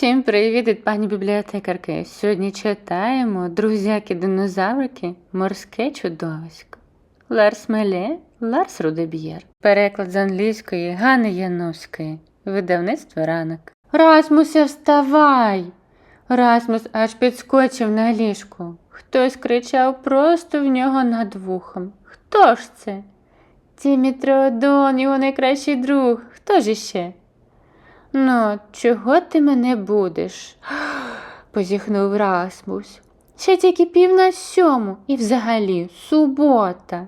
Всім привіт від пані бібліотекарки. Сьогодні читаємо друзяки динозаврики, морське чудовисько. Ларс Меле, Ларс Рудеб'єр. Переклад з англійської Гани Яновської. Видавництво ранок. Расмусе, вставай! Расмус аж підскочив на ліжку. Хтось кричав просто в нього над вухом. Хто ж це? Тімі Троодон, його найкращий друг. Хто ж іще? Ну, чого ти мене будеш? позіхнув Расмус. Ще тільки пів на сьому і взагалі субота.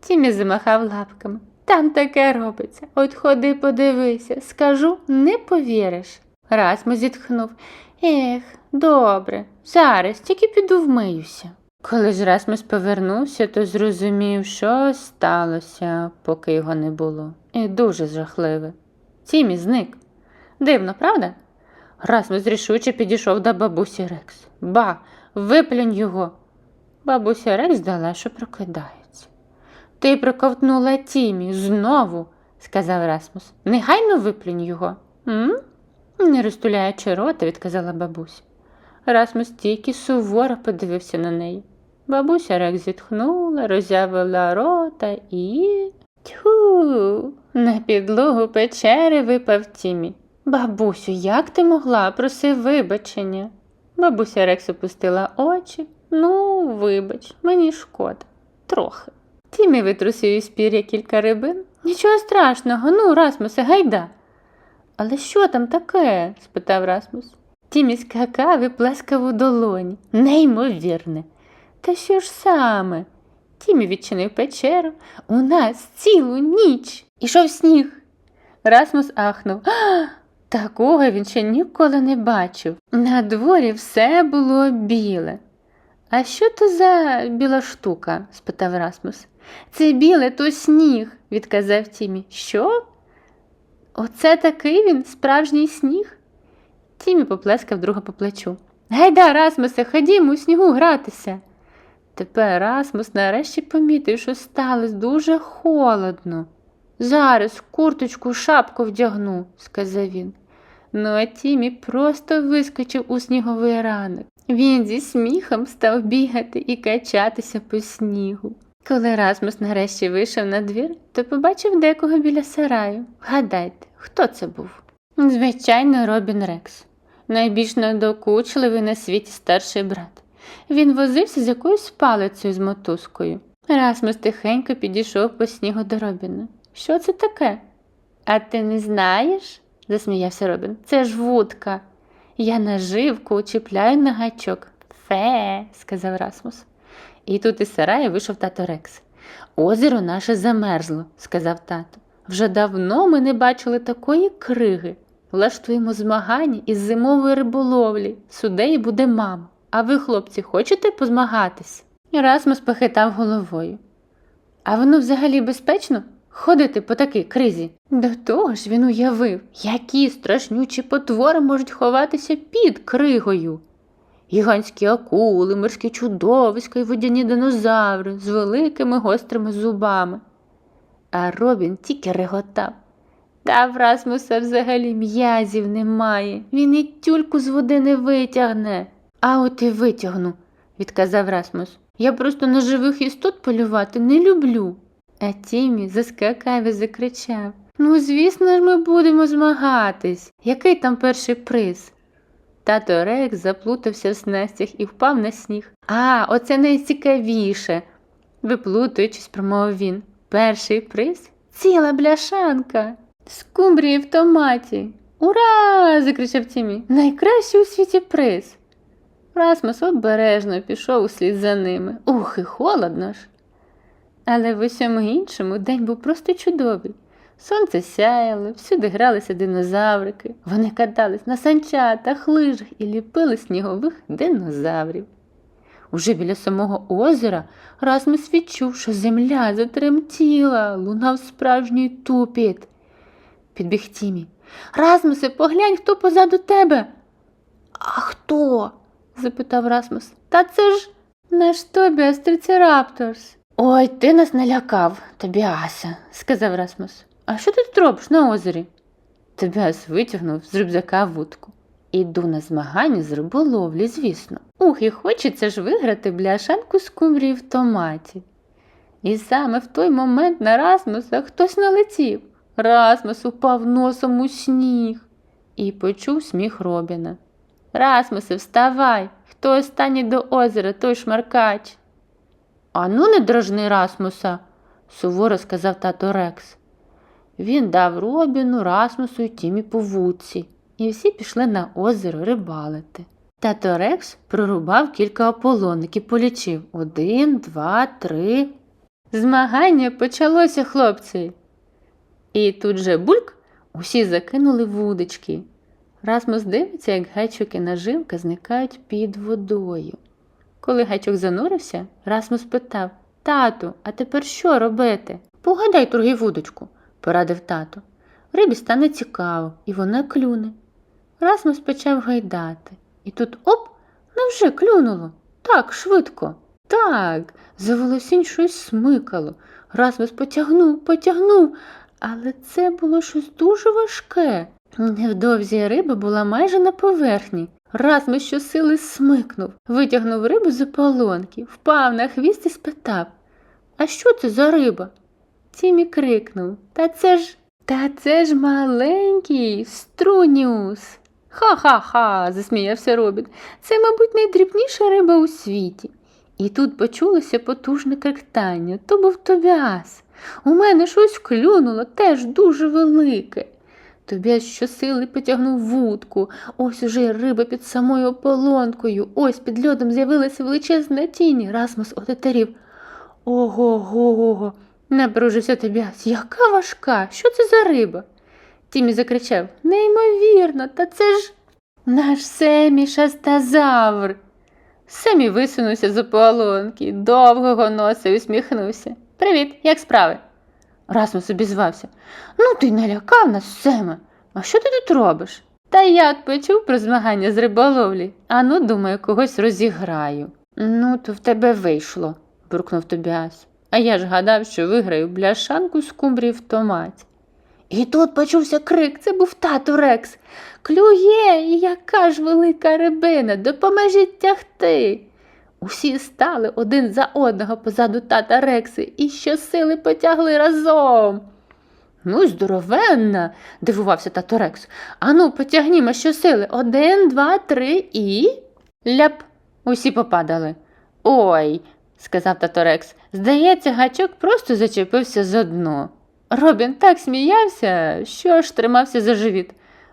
Тімі замахав лапками. Там таке робиться. От ходи подивися, скажу, не повіриш. Расмус зітхнув. Ех, добре, зараз тільки піду вмиюся. Коли ж Расмус повернувся, то зрозумів, що сталося, поки його не було. І дуже жахливе. Тімі зник. Дивно, правда? Расмус рішуче підійшов до бабусі Рекс. Ба, виплюнь його. Бабуся Рекс дала, що прокидається. Ти проковтнула Тімі знову, сказав Расмус. Негайно виплюнь його. М? Не розтуляючи рота, відказала бабуся. Расмус тільки суворо подивився на неї. Бабуся Рекс зітхнула, роззявила рота і. Тьху, на підлогу печери випав Тімі. Бабусю, як ти могла? Проси вибачення. Бабуся Рекс опустила очі. Ну, вибач, мені шкода. Трохи. Тімі витрусив із пір'я кілька рибин. Нічого страшного, ну, Расмусе, гайда. Але що там таке? спитав Расмус. Тімі скакав і плескав у долоні. Неймовірне. Та що ж саме? Тімі відчинив печеру. У нас цілу ніч. Ішов сніг. Расмус ахнув. «А, Такого він ще ніколи не бачив. На дворі все було біле. А що то за біла штука? спитав Расмус. Це біле, то сніг, відказав Тімі. Що? Оце такий він, справжній сніг? Тімі поплескав друга по плечу. Гайда, Расмусе, ходімо у снігу гратися. Тепер Расмус нарешті помітив, що сталося дуже холодно. Зараз курточку, шапку вдягну, сказав він. Ну а Тімі просто вискочив у сніговий ранок. Він зі сміхом став бігати і качатися по снігу. Коли Расмус нарешті вийшов на двір, то побачив декого біля сараю. Гадайте, хто це був? Звичайно, Робін Рекс, найбільш надокучливий на світі старший брат. Він возився з якоюсь палицею з мотузкою. Расмус тихенько підійшов по снігу до Робіна. Що це таке? А ти не знаєш? Засміявся Робін. Це ж вудка. Я наживку чіпляю на гачок. Фе, сказав Расмус. І тут із сараю вийшов тато Рекс. Озеро наше замерзло, сказав тато. Вже давно ми не бачили такої криги. Влаштуємо змагання із зимової риболовлі. Судею буде мама. А ви, хлопці, хочете позмагатись? Расмус похитав головою. А воно взагалі безпечно? Ходити по такій кризі. До того ж він уявив, які страшнючі потвори можуть ховатися під кригою. Гігантські акули, морські чудовиська і водяні динозаври з великими гострими зубами. А Робін тільки реготав. Та в Расмуса взагалі м'язів немає. Він і тюльку з води не витягне. А от і витягну, відказав Расмус. Я просто на живих істот полювати не люблю. А Тімі заскакав і закричав Ну, звісно ж, ми будемо змагатись. Який там перший приз? Тато Рекс заплутався в снастях і впав на сніг. А, оце найцікавіше, виплутуючись, промовив він. Перший приз ціла бляшанка. Скумбрії в томаті. Ура! закричав Тімі. Найкращий у світі приз. Расмус обережно пішов услід за ними. Ух, і холодно ж. Але в усьому іншому день був просто чудовий. Сонце сяяло, всюди гралися динозаврики. Вони катались на санчатах, лижах і ліпили снігових динозаврів. Уже біля самого озера Расмус відчув, що земля затремтіла, лунав справжній тупіт. Підбіг Тімі. Расмусе, поглянь, хто позаду тебе. А хто? запитав Расмус. Та це ж наш Тобіас Трицерапторс. Ой, ти нас налякав, Тобіаса, сказав Расмус. А що ти тут робиш на озері? Тобіас витягнув з рюкзака вудку. Іду на змагання з риболовлі, звісно. Ух, і хочеться ж виграти бляшанку скумбрії в томаті. І саме в той момент на Расмуса хтось налетів. Расмус упав носом у сніг і почув сміх Робіна. Расмусе, вставай! Хто останній до озера, той шмаркач. Ану, не дрожни Расмуса, суворо сказав тато Рекс. Він дав Робіну, Расмусу і Тімі по вудці, і всі пішли на озеро рибалити. Тато Рекс прорубав кілька ополоник і полічив один, два, три. Змагання почалося, хлопці. І тут же бульк усі закинули вудочки. Расмус дивиться, як гачок і наживка зникають під водою. Коли гачок занурився, Расмус питав Тату, а тепер що робити? Погадай торги вудочку, порадив тато. Рибі стане цікаво, і вона клюне. Расмус почав гайдати. І тут оп, невже клюнуло? Так, швидко. Так, за волосінь щось смикало. Расмус потягнув, потягнув, але це було щось дуже важке. Невдовзі риба була майже на поверхні. Расмус щосили смикнув, витягнув рибу з ополонки, впав на хвіст і спитав А що це за риба? Тімі крикнув Та це ж, та це ж маленький струніус. Ха-ха-ха, засміявся Робін. Це, мабуть, найдрібніша риба у світі. І тут почулося потужне кректання. То був Тобіас. У мене щось клюнуло, теж дуже велике. Тобіас щосили потягнув вудку. Ось уже риба під самою ополонкою. Ось під льодом з'явилася величезна тінь. Расмус отетерів. Ого-го. Напружився Тобіас. Яка важка? Що це за риба? Тімі закричав Неймовірно, та це ж наш Семі шастазавр. Семі висунувся з ополонки, довго носа і усміхнувся. Привіт, як справи? Расмус обізвався. Ну, ти налякав нас, Семе. А що ти тут робиш? Та я почув про змагання з риболовлі, а ну, думаю, когось розіграю. Ну, то в тебе вийшло, буркнув Тобіас. А я ж гадав, що виграю бляшанку з кумбрії в томаті. І тут почувся крик, це був тато Рекс. Клює, яка ж велика рибина, допоможіть тягти. Усі стали один за одного позаду тата Рекси і щосили потягли разом. Ну, здоровенна, дивувався тато Рекс. Ану, потягнімо щосили. Один, два, три і. Ляп. Усі попадали. Ой, сказав тато Рекс. Здається, гачок просто зачепився за дно. Робін так сміявся, що аж тримався за живіт.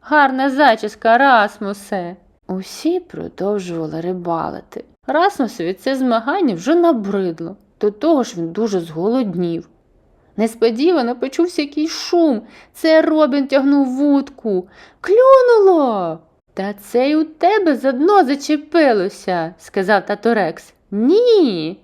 Гарна зачіска, Расмусе. Усі продовжували рибалити. Расмусові це змагання вже набридло, до того ж він дуже зголоднів. Несподівано почувся якийсь шум. Це Робін тягнув вудку. Клюнуло. Та це й у тебе за дно зачепилося, сказав тато Рекс. Ні.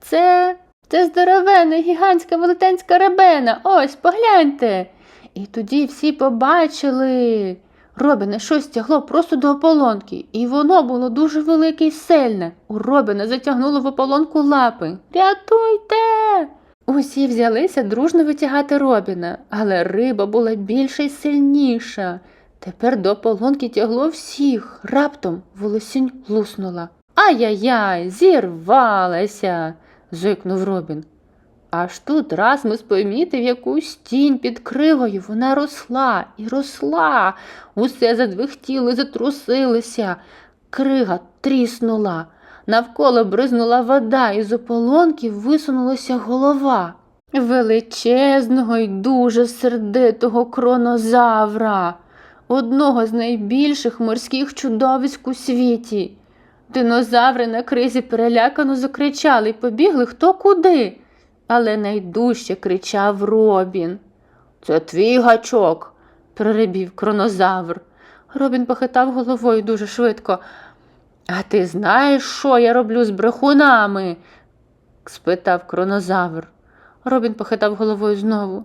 Це це здоровена, гігантська велетенська ребена. Ось, погляньте. І тоді всі побачили. Робіне щось тягло просто до ополонки, і воно було дуже велике й сильне. У Робіна затягнуло в ополонку лапи. Рятуйте! Усі взялися дружно витягати Робіна, але риба була більша й сильніша. Тепер до ополонки тягло всіх. Раптом волосінь луснула. Ай-яй-яй, зірвалася, зойкнув Робін. Аж тут Расмус помітив якусь тінь під кригою. Вона росла і росла. Усе задвихтіло і затрусилося. Крига тріснула. Навколо бризнула вода, і з ополонки висунулася голова величезного й дуже сердитого кронозавра, одного з найбільших морських чудовиськ у світі. Динозаври на кризі перелякано закричали й побігли хто куди. Але найдужче кричав Робін. Це твій гачок, прорибів кронозавр. Робін похитав головою дуже швидко. А ти знаєш, що я роблю з брехунами? спитав кронозавр. Робін похитав головою знову.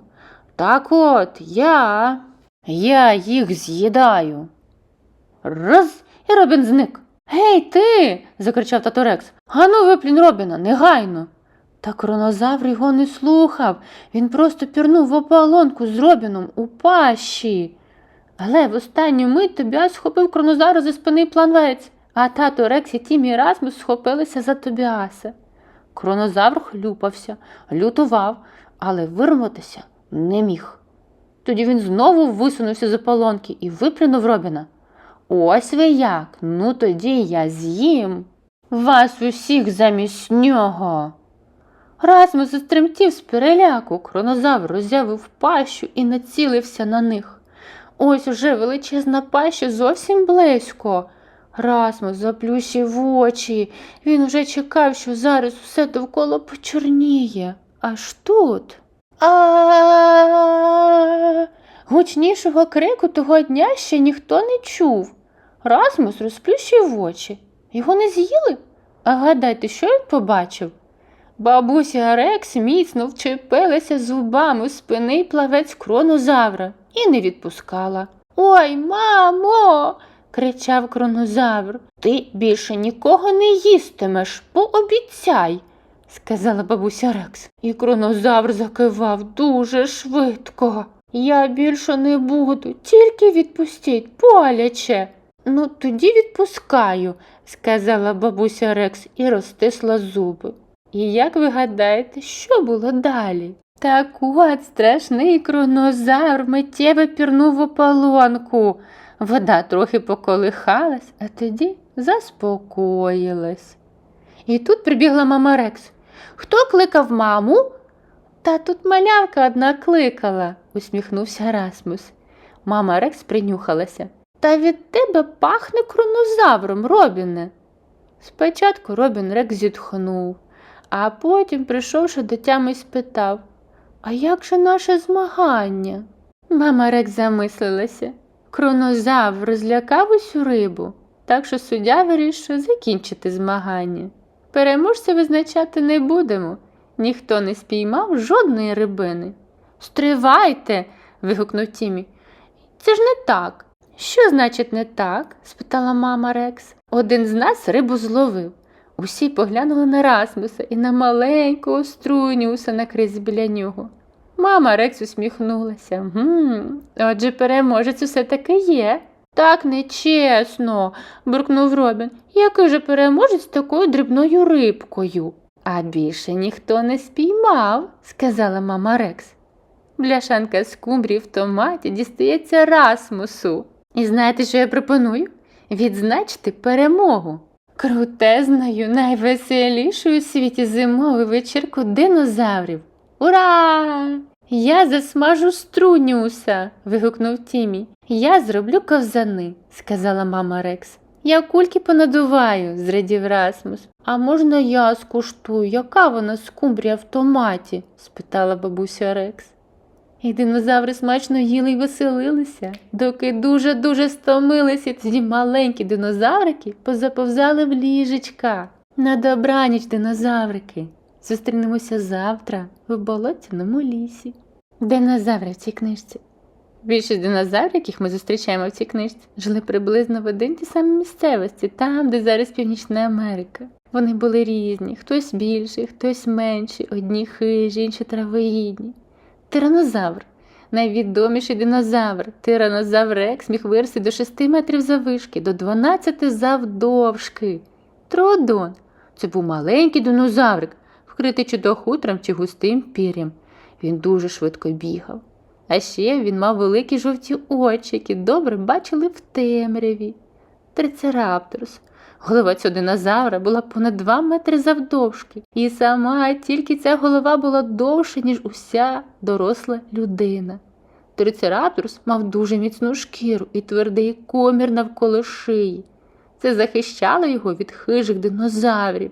Так от я. Я їх з'їдаю. Раз, і Робін зник. Гей, ти. закричав тато Рекс. Ану, виплюнь Робіна, негайно. Та кронозавр його не слухав. Він просто пірнув в ополонку з Робіном у пащі. Але в останню мить Тобіас схопив кронозавра за спини планвець, а тато Рекс і Тімі і Расмус схопилися за Тобіаса. Кронозавр хлюпався, лютував, але вирватися не міг. Тоді він знову висунувся з ополонки і виплюнув Робіна. Ось ви як, ну тоді я з'їм. Вас усіх замість нього. Расмус застремтів з переляку, кронозавр роззявив пащу і націлився на них. Ось уже величезна паща зовсім близько. Расмус заплющив очі. Він уже чекав, що зараз усе довкола почорніє. Аж тут. А гучнішого крику того дня ще ніхто не чув. Расмус розплющив очі. Його не з'їли? А гадайте, що він побачив? Бабуся Рекс міцно вчепилася зубами в спини плавець кронозавра і не відпускала. Ой, мамо. кричав кронозавр. Ти більше нікого не їстимеш, пообіцяй, сказала бабуся Рекс. І кронозавр закивав дуже швидко. Я більше не буду, тільки відпустіть, боляче. Ну, тоді відпускаю, сказала бабуся Рекс і розтисла зуби. І як ви гадаєте, що було далі? Так от страшний кронозавр миттєво пірнув в ополонку. Вода трохи поколихалась, а тоді заспокоїлась. І тут прибігла мама Рекс. Хто кликав маму? Та тут малявка одна кликала, усміхнувся Расмус. Мама Рекс принюхалася. Та від тебе пахне кронозавром, Робіне. Спочатку Робін Рекс зітхнув, а потім, прийшовши до тями, спитав А як же наше змагання? Мама Рекс замислилася. Кронозавр розлякав усю рибу, так що суддя вирішив закінчити змагання. Переможця визначати не будемо. Ніхто не спіймав жодної рибини. Стривайте. вигукнув Тімі. Це ж не так. Що значить не так? спитала мама Рекс. Один з нас рибу зловив. Усі поглянули на Расмуса і на маленького струніуса на біля нього. Мама Рекс усміхнулася. «Гм, Отже, переможець усе таки є. Так нечесно, буркнув Робін. Який же переможець з такою дрібною рибкою? А більше ніхто не спіймав, сказала мама Рекс. Бляшанка скумбрії в томаті дістається Расмусу. І знаєте, що я пропоную? Відзначити перемогу. Крутезною, найвеселішою у світі зимову вечірку динозаврів. Ура! Я засмажу струнюса. вигукнув Тімі. Я зроблю ковзани, сказала мама Рекс. Я кульки понадуваю, зрадів Расмус. А можна я скуштую, яка вона скумбрія в томаті? спитала бабуся Рекс. І динозаври смачно їли й веселилися, доки дуже-дуже стомилися, тоді маленькі динозаврики позаповзали в ліжечка. На добраніч, динозаврики. Зустрінемося завтра в болотяному лісі. Динозаври в цій книжці. Більшість динозаврів, яких ми зустрічаємо в цій книжці, жили приблизно в один ті самі місцевості, там, де зараз Північна Америка. Вони були різні, хтось більший, хтось менший, одні хижі, інші травоїдні. Тиранозавр. Найвідоміший динозавр. Тиранозавр Рекс міг вирости до 6 метрів заввишки, до 12 завдовжки. Тродон. Це був маленький динозаврик, вкритий чи то хутром чи густим пір'ям. Він дуже швидко бігав. А ще він мав великі жовті очі, які добре бачили в темряві. Трицерапторус. Голова цього динозавра була понад 2 метри завдовжки, і сама тільки ця голова була довша, ніж уся доросла людина. Трицерапторус мав дуже міцну шкіру і твердий комір навколо шиї. Це захищало його від хижих динозаврів.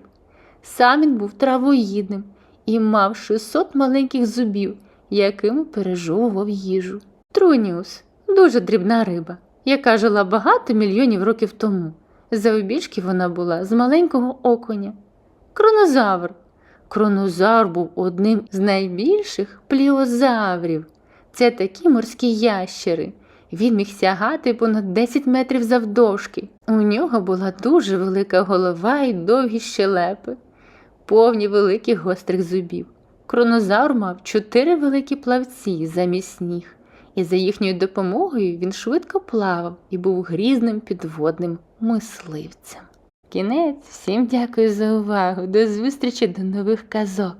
Сам він був травоїдним і мав 600 маленьких зубів, якими пережовував їжу. Труніус дуже дрібна риба, яка жила багато мільйонів років тому. Завбільшки вона була з маленького оконя. Кронозавр. Кронозавр був одним з найбільших пліозаврів. Це такі морські ящери. Він міг сягати понад 10 метрів завдовжки. У нього була дуже велика голова і довгі щелепи, повні великих гострих зубів. Кронозавр мав чотири великі плавці замість ніг і за їхньою допомогою він швидко плавав і був грізним підводним мисливцем. Кінець, всім дякую за увагу. До зустрічі до нових казок.